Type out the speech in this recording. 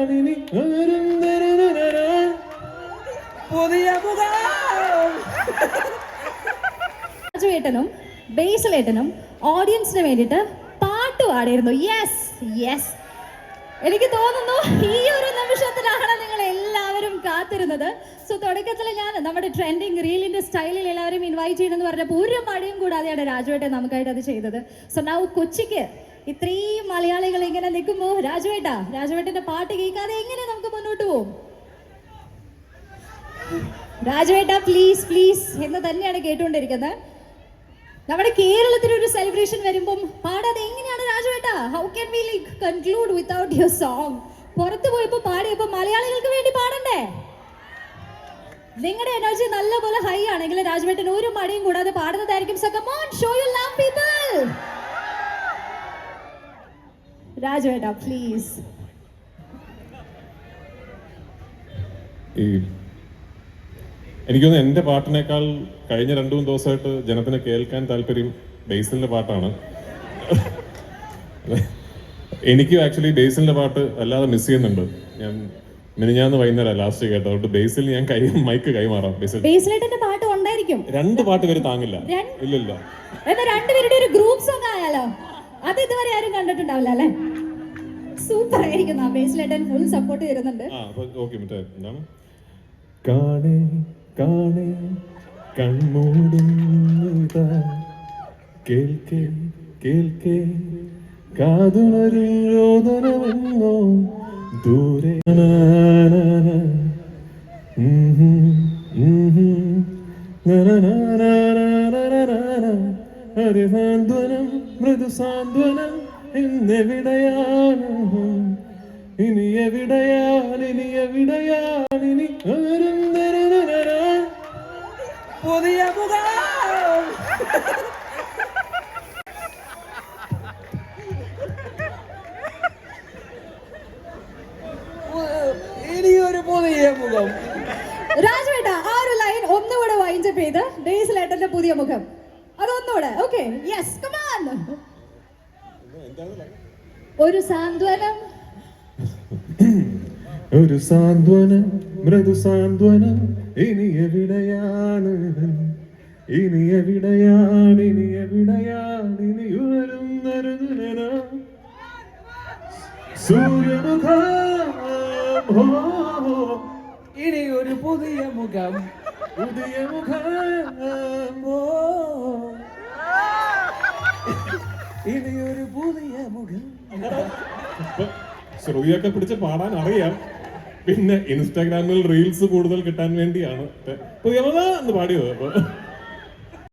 രാജുവേട്ടനും ബേസലേട്ടനും ഓഡിയൻസിന് വേണ്ടിയിട്ട് പാട്ട് പാടിയിരുന്നു. യെസ് യെസ് എനിക്ക് തോന്നുന്നു ഈ ഒരു നിമിഷത്തിലാണ് നിങ്ങൾ എല്ലാവരും കാത്തിരുന്നത്. സോ തുടക്കത്തിൽ ഞാൻ നമ്മുടെ ട്രെൻഡിങ് റീലിന്റെ സ്റ്റൈലിൽ എല്ലാവരും ഇൻവൈറ്റ് ചെയ്യണമെന്ന് പറഞ്ഞപ്പോൾ ഒരു മടിയും കൂടാതെയാണ് രാജുവേട്ടൻ നമുക്കായിട്ട് അത് ചെയ്തത്. സോ നൗ കൊച്ചിക്ക് ഇത്രയും മലയാളികൾ ഇങ്ങനെ നിൽക്കുമ്പോൾ രാജുവേട്ടാ രാജുവേട്ടന്റെ പാട്ട് കേൾക്കാതെ എങ്ങനെ നമുക്ക് മുന്നോട്ട് പോകും രാജുവേട്ടാ പ്ലീസ് പ്ലീസ് എന്ന് തന്നെയാണ് കേട്ടുകൊണ്ടിരിക്കുന്നത്. നമ്മുടെ കേരളത്തിൽ ഒരു സെലിബ്രേഷൻ വരുമ്പം പാടാതെ എങ്ങനെയാണ് രാജുവേട്ടാ? How can we like conclude without your song പുറത്ത് പോയപ്പോ പാടിയപ്പോ മലയാളികൾക്ക് വേണ്ടി പാടണ്ടേ? നിങ്ങളുടെ എനർജി നല്ല പോലെ ഹൈ ആണെങ്കിൽ രാജുവേട്ടൻ ഒരു മടിയും കൂടാതെ പാടുന്നതായിരിക്കും so come on show you love രാജുവേട്ട please ഈ എനിക്കൊന്ന് എന്റെ പാട്ടിനേക്കാൾ കഴിഞ്ഞ രണ്ടു മൂന്ന് ദിവസമായിട്ട് ജനത്തിന് കേൾക്കാൻ താല്പര്യം ബേസിലിന്റെ പാട്ടാണ്. എനിക്ക് ആക്ച്വലി ബേസിലിന്റെ പാട്ട് അല്ലാതെ മിസ് ചെയ്യുന്നുണ്ട്. ഞാൻ മിനിഞ്ഞാന്ന് വൈകുന്നേരം ലാസ്റ്റ് കേട്ടോ അതുകൊണ്ട് ബേസിൽ ഞാൻ കൈ മൈക്ക് കൈമാറാം. ബേസിൽ ബേസിലേട്ടന്റെ പാട്ട് ഉണ്ടായിരിക്കും. രണ്ട് പാട്ട് വരെ താങ്ങില്ല. ഇല്ലല്ലോ. രണ്ടുപേരുടെ ഒരു ഗ്രൂപ്പ് സോങ് ആയാലോ? അത് ഇതുവരെ ആരും കണ്ടിട്ടുണ്ടാവില്ല അല്ലേ? സൂപ്പർ ആയിരിക്കുന്നു ബേസിലേട്ടൻ ഫുൾ സപ്പോർട്ട് തരുന്നുണ്ട്. കാണേ കാണേ കൺമൂടുന്നതാ. കേൾക്കേ കേൾക്കേ രോദനമെന്നോ ദൂരെ. ഹരിസാന്ത്വനം മൃദുസാന്ത്വനം. എന്നെവിടെയാണ് ഇനി എവിടെയാണ് ഇനി എവിടെയാണ് ഇനി പുതിയ ഇനിയൊരു പുതിയ മുഖം. രാജുവേട്ട ആ ഒരു ലൈൻ ഒന്നുകൂടെ വൈൻഡപ്പ് ചെയ്ത് ബേസിലേട്ടന്റെ പുതിയ മുഖം. അതൊന്നുകൂടെ ഓക്കെ യെസ് കമാൻ ഒരു സാന്ത്വനം ഒരു സാന്ത്വനം മൃദു സാന്ത്വനം ഇനി എവിടെയാണ് ഇനി എവിടെയാണ് ഇനി എവിടെയാണ് ഇനി ഉയരുന്നൊരു ദിനന. സൂര്യമുഖം ഹോ. ഇനിയൊരു പുതിയ മുഖം പുതിയ മുഖം ഓ. ശ്രുതിയൊക്കെ പിടിച്ച് പാടാൻ അറിയാം. പിന്നെ ഇൻസ്റ്റാഗ്രാമിൽ റീൽസ് കൂടുതൽ കിട്ടാൻ വേണ്ടിയാണ്. പുതിയ പാടിയത് അപ്പൊ